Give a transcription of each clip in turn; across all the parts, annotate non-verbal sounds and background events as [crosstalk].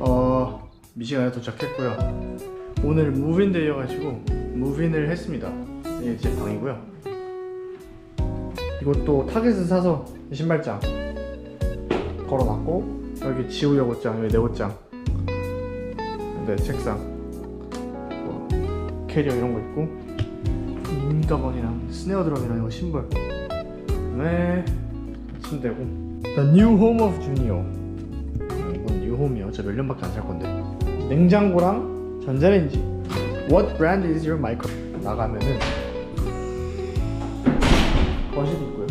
어 미시간에 도착했고요. 오늘 무빈데이여가지고 무빈을 했습니다. 이게 제 방이고요. 이것도 타겟을 사서 이 신발장 걸어놨고 여기 지우려고 옷장 여기 내 옷장 내 책상 뭐 캐리어 이런 거 있고 인 가방이랑 스네어 드럼이랑 이거 신발 네 침대고 The New Home of Junior 이건 뉴홈이요. 저몇 년밖에 안 살 건데. 냉장고랑 전자레인지. What brand is your micro? 나가면은 거실 있고요.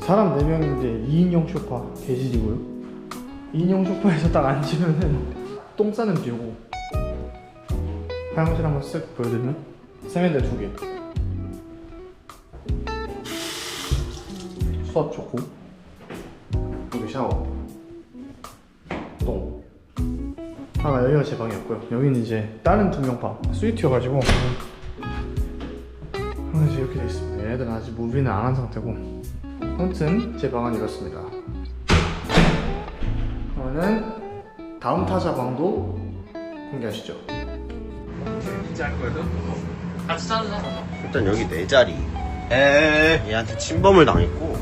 사람 4명인데 2인용 소파 개질이고요. 2인용 소파에서 딱 앉으면은 똥 싸는 뷰고 화장실 한번 쓱 보여드리면 세면대 두 개. 수압 좋고. 여기 샤워. 똥. 아까 여기가 제 방이었고요. 여기는 이제 다른 두 명 방. 스위트여가지고. 아, 이제 이렇게 돼 있습니다. 얘네들은 아직 무비는 안 한 상태고. 아무튼 제 방은 이렇습니다. 그러면은 다음 타자 방도 공개하시죠 일단 여기 내 자리. 에 얘한테 침범을 당했고.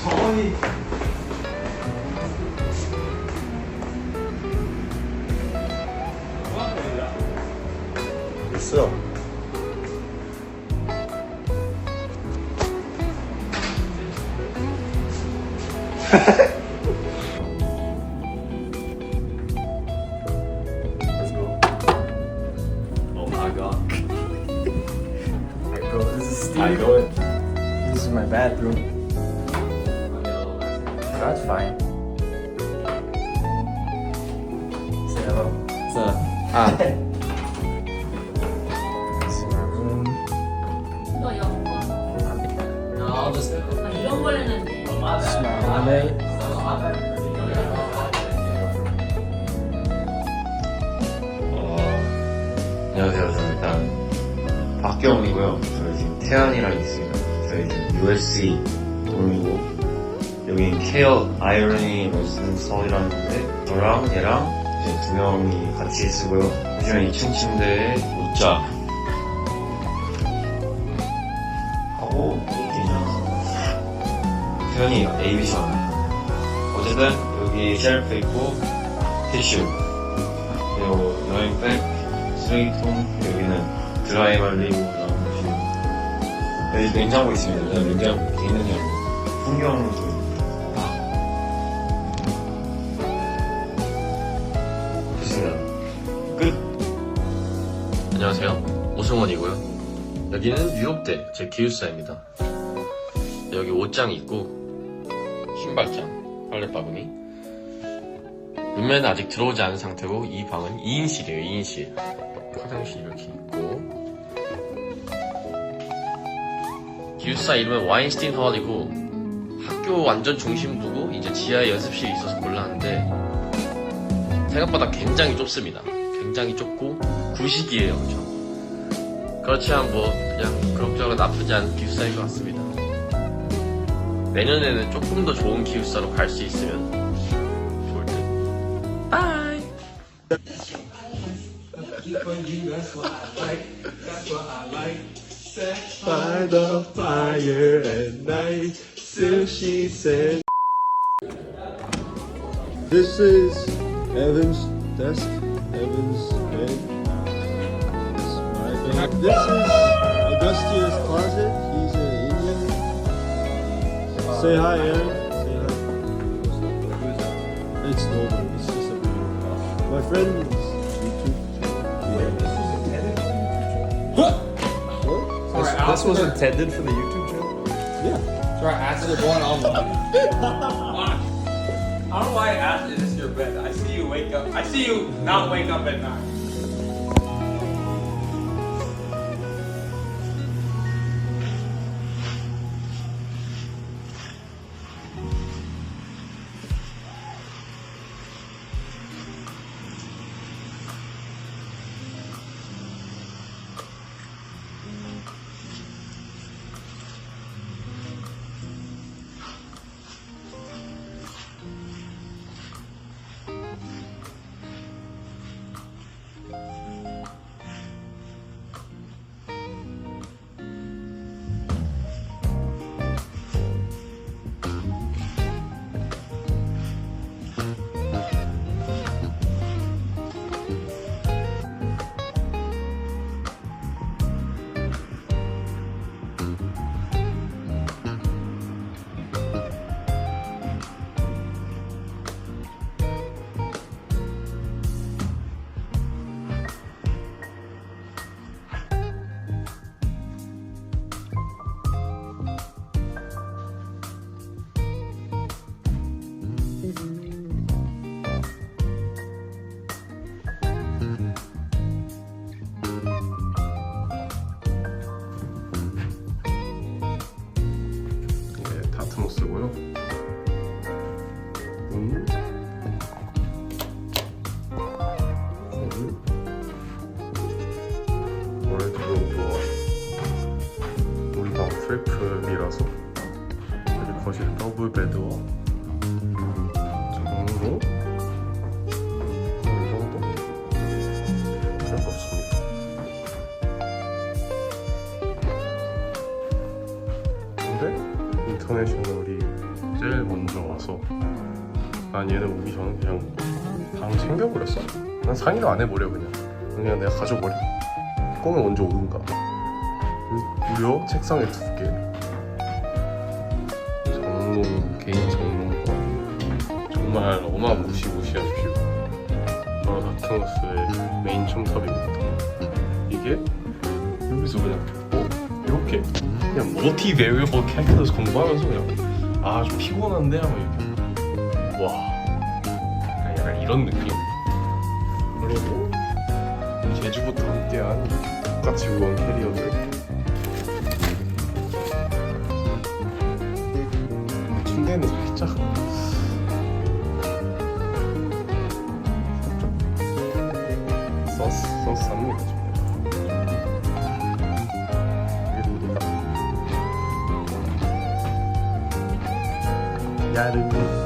정원이 있어. [laughs] bathroom That's fine Say hello So, 아 This is my room 너 영어 no, I'll just. 아, 이런 걸 했는데 This is my roommate 안녕하세요. 저는 일단 박경이고요. 저희 지금 태안이랑 있습니다. USC 동이고 여기 케어 아이러니 레슨성이라는데 저랑 얘랑 이제 두 명이 같이 쓰고요. 요즘에 2층 침대에 옷자. 하고 그냥 태연이 ABC 어쨌든 여기 셀프 있고 티슈. 그리고 여행백 쓰레기통 여기는 드라이 말리고 나오시고 여기 냉장고 있습니다. 일단 냉장고 있는 게 풍경 좀 됐습니다. 끝. 안녕하세요. 오승원이고요. 여기는 뉴욕대 제 기숙사입니다. 여기 옷장 있고 신발장, 빨래바구니. 룸메는 아직 들어오지 않은 상태고 이 방은 2인실이에요. 2인실. 화장실 이렇게 기숙사 이름은 와인스틴 홀이고 학교 완전 중심부고 이제 지하에 연습실이 있어서 몰랐는데 생각보다 굉장히 좁습니다. 굉장히 좁고 구식이에요, 엄청. 그렇지만 뭐 그냥 그럭저럭 나쁘지 않은 기숙사인 것 같습니다. 내년에는 조금 더 좋은 기숙사로 갈 수 있으면 좋을 듯. 바이. By the fire at night, sushi said. This is Evan's desk. Evan's bed. This is my bed. This is Augustia's closet. He's an Indian. Say hi, Aaron. Say hi. It's nobody. It's just a my friend's YouTube. Yeah. This, this was intended for the YouTube channel? Yeah. Sorry, acid born on [laughs] I don't know why I asked is this your bed? I see you wake up. I see you not wake up at night. 인터내셔널이 제일 먼저 와서 난 얘네 오기 전에 그냥 방 챙겨버렸어. 난 상의도 안 해버려 그냥. 그냥 내가 가져버려. 꿈에 먼저 오든가. 무려 책상에 두 개. 정롱 개인 정롱과 정말 어마무시무시한 뷰. 바로 다트너스의 메인 첨탑입니다. 이게 여기서 그냥 뭐 이렇게 그냥 모티 외우고 캐릭터에서 공부하면서 그냥 아 좀 피곤한데? 하면 이렇게. 와. 약간, 이런 느낌. 그리고 제주부터 함께한 똑같이 무거운 캐리어들. 침대는 살짝 서스 서스합니다 도도다 야르